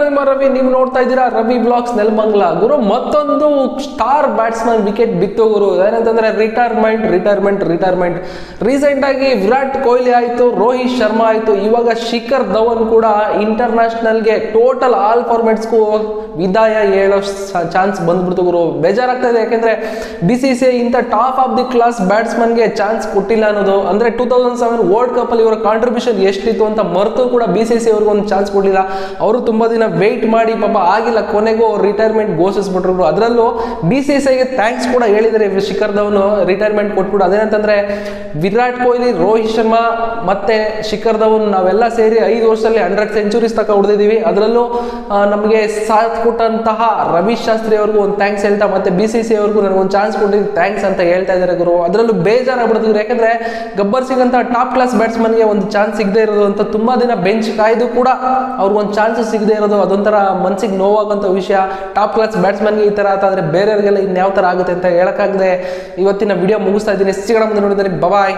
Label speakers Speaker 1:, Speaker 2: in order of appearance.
Speaker 1: ನಾನು ರವಿ, ನೀವು ನೋಡ್ತಾ ಇದ್ದೀರಾ? ರವಿ ಬ್ಲಾಕ್ಸ್ ನೆಲಮಂಗ್ಲ. ಗುರು, ಮತ್ತೊಂದು ಸ್ಟಾರ್ ಬ್ಯಾಟ್ಸ್ಮನ್ ವಿಕೆಟ್ ಬಿತ್ತು ಗುರು ಏನಂತಂದ್ರೆ ರಿಟೈರ್ಮೆಂಟ್ ರಿಟೈರ್ಮೆಂಟ್ ರಿಟೈರ್ಮೆಂಟ್ ರೀಸೆಂಟ್ ಆಗಿ ವಿರಾಟ್ ಕೊಹ್ಲಿ ಆಯಿತು, ರೋಹಿತ್ ಶರ್ಮಾ ಆಯಿತು. ಇವಾಗ ಶಿಖರ್ ಧವನ್ ಕೂಡ ಇಂಟರ್ನ್ಯಾಷನಲ್ಗೆ ಟೋಟಲ್ ಆಲ್ ಫಾರ್ಮೆಟ್ಸ್ಗೂ ವಿದಾಯ ಹೇಳೋ ಚಾನ್ಸ್ ಬಂದ್ಬಿಡ್ತು ಗುರು. ಬೇಜಾರಾಗ್ತಾ ಇದೆ. ಯಾಕೆಂದ್ರೆ ಬಿ ಸಿ ಸಿ ಇಂಥ ಟಾಪ್ ಆಫ್ ದಿ ಕ್ಲಾಸ್ ಬ್ಯಾಟ್ಸ್ಮನ್ಗೆ ಚಾನ್ಸ್ ಕೊಟ್ಟಿಲ್ಲ ಅನ್ನೋದು. ಅಂದ್ರೆ two thousand seven world cup ಅಲ್ಲಿ ಇವರ ಕಾಂಟ್ರಿಬ್ಯೂಷನ್ ಎಷ್ಟಿತ್ತು ಅಂತ ಮರೆತು ಕೂಡ ಬಿ ಸಿ ಸಿ ಅವ್ರಿಗೆ ಒಂದು ಚಾನ್ಸ್ ಕೊಡಲಿಲ್ಲ. ಅವರು ತುಂಬಾ ದಿನ ವೆಯ್ಟ್ ಮಾಡಿ ಪಾಪ ಆಗಿಲ್ಲ, ಕೊನೆಗೂ ಅವ್ರು ರಿಟೈರ್ಮೆಂಟ್ ಘೋಷಿಸ್ಬಿಟ್ರು. ಅದರಲ್ಲೂ ಬಿ ಸಿ ಸಿ ಐಗೆ ಥ್ಯಾಂಕ್ಸ್ ಕೂಡ ಹೇಳಿದ್ದಾರೆ. ಶಿಖರ್ ಧವನು ರಿಟೈರ್ಮೆಂಟ್ ಕೊಟ್ಬಿಟ್ಟು ಅದೇನಂತಂದ್ರೆ, ವಿರಾಟ್ ಕೊಹ್ಲಿ, ರೋಹಿತ್ ಶರ್ಮಾ ಮತ್ತೆ ಶಿಖರ್ ಧವನ್ ನಾವೆಲ್ಲ ಸೇರಿ ಐದು ವರ್ಷದಲ್ಲಿ ಹಂಡ್ರೆಡ್ ಸೆಂಚುರೀಸ್ ತಕ ಹೊಡೆದಿದ್ದೀವಿ ಅದರಲ್ಲೂ ನಮಗೆ ಸಾಥ್ ಕೊಟ್ಟಂತಹ ರವಿ ಶಾಸ್ತ್ರಿ ಅವ್ರಿಗೂ ಒಂದು ಥ್ಯಾಂಕ್ಸ್ ಹೇಳ್ತಾ, ಮತ್ತೆ ಬಿ ಸಿ ಸಿ ಅವ್ರಿಗೂ ನನಗೊಂದು ಚಾನ್ಸ್ ಕೊಟ್ಟಿದ್ದು ಥ್ಯಾಂಕ್ಸ್ ಅಂತ ಹೇಳ್ತಾ ಇದ್ದಾರೆ ಗುರು. ಅದರಲ್ಲೂ ಬೇಜಾರಾಗ್ಬಿಡ್ತಿದ್ರು. ಯಾಕಂದ್ರೆ, ಗಬ್ಬರ್ ಸಿಗಂತ ಟಾಪ್ ಕ್ಲಾಸ್ ಬ್ಯಾಟ್ಸ್ಮನ್ಗೆ ಒಂದು ಚಾನ್ಸ್ ಸಿಗದೆ ಇರೋದು ಅಂತ ತುಂಬಾ ದಿನ ಬೆಂಚ್ ಕಾಯ್ದು ಕೂಡ ಅವ್ರಿಗೊಂದು ಚಾನ್ಸ್ ಸಿಗದೆ ಇರೋದು ಅದೊಂಥರ ಮನ್ಸಿಗೆ ನೋವಾಗುವಂಥ ವಿಷಯ. ಟಾಪ್ ಕ್ಲಾಸ್ ಬ್ಯಾಟ್ಸ್ಮನ್ಗೆ ಈ ಥರ ಆತಾದರೆ ಬೇರೆಯವ್ರಿಗೆಲ್ಲ ಯಾವ ಥರ ಆಗುತ್ತೆ ಅಂತ ಹೇಳೋಕ್ಕಾಗದೆ. ಇವತ್ತಿನ ವಿಡಿಯೋ ಮುಗಿಸ್ತಾ ಇದ್ದೀನಿ. ಸಿಗೋಣ ನೋಡಿದರೆ ಬಬಾಯ್